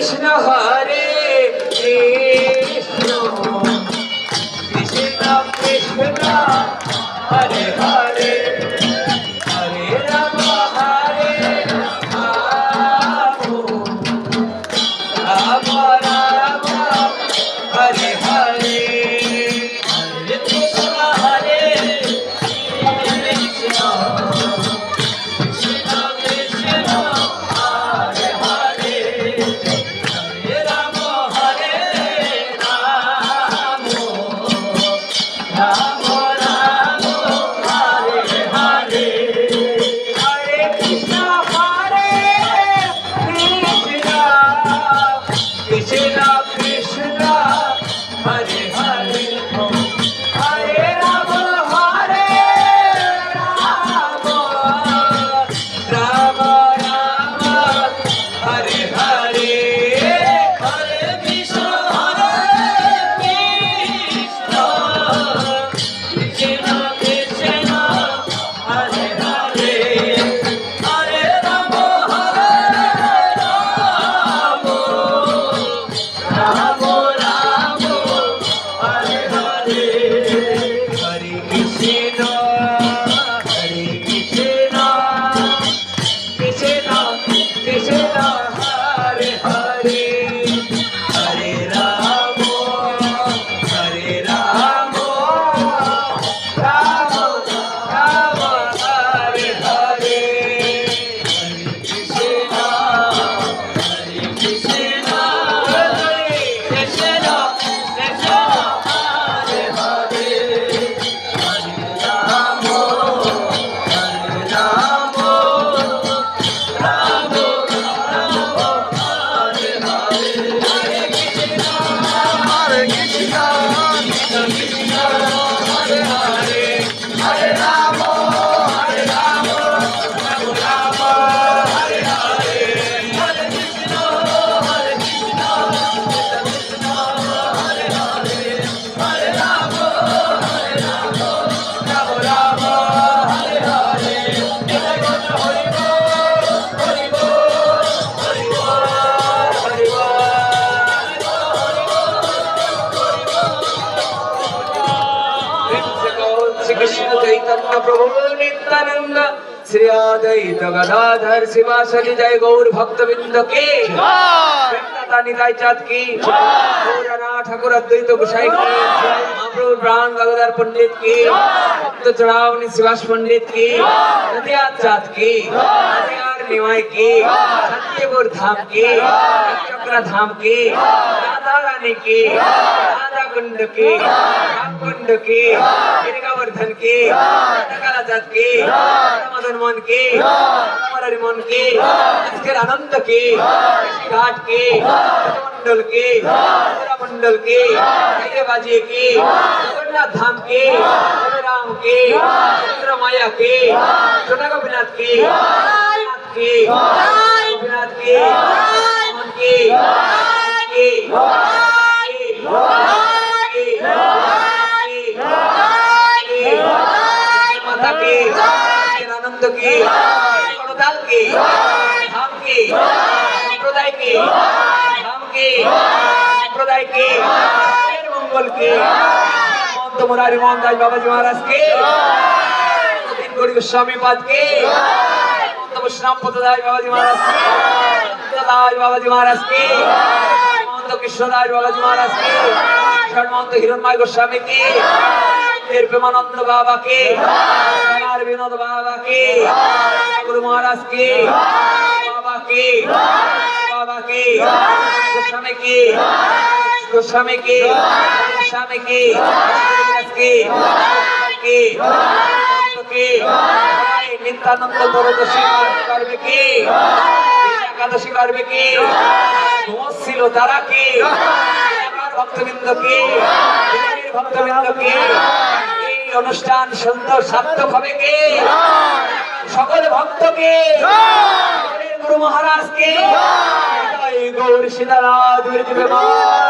Deixe-me Krishna Krishna প্রভু নিত্যানন্দ শ্রী অদ্বৈত গদাধর শিবাসনি জয় গৌর ভক্তবৃন্দ কি? নিতাই চাঁদ কি? ঠাকুর অদ্বৈত গোসাই কি? মহাপ্রভু প্রাণ গদাধর পণ্ডিত কি? ভক্ত চড়াবনি শিবাস পণ্ডিত কি? নদিয়া চাঁদ কি? নদিয়ার নিমাই কি? সত্যপুর ধাম কি? চক্র ধাম কি? రాధారాణికి రాధాకుండుకి రామకుండుకి गिरिकावर्धन की कलाजात की मदन मोहन की मुरारी मोहन की अजगर आनंद की घाट की मंडल की मंडल की बाजी की जगन्नाथ धाम की राम की माया की छोटा गोपीनाथ की गोपीनाथ की गोपीनाथ की সম্প্রদায় কি? ধাম কি? সম্প্রদায় কি? মঙ্গল কি? মন্ত মুরারি মোহন দাস বাবাজি মহারাজ কি? তিন গরিব স্বামী পাদ কি? পদদাস বাবাজি মহারাজ দাস বাবাজি মহারাজ কি? মন্ত কৃষ্ণদাস বাবাজি মহারাজ কি? মন্ত হিরণময় গোস্বামী কি? এর প্রেমানন্দ বাবা কি? সোনার বিনোদ বাবা কি? গুরু মহারাজ কি? বাবা কি? কি? একাদশী কি? ঘুমোচ্ছিল তারা ভক্তবৃন্দ ভক্তবৃন্দ এই অনুষ্ঠান সুন্দর সার্থক হবে কি? সকল ভক্তকে গুরু মহারাজকে জয় দিবে সীতারাধ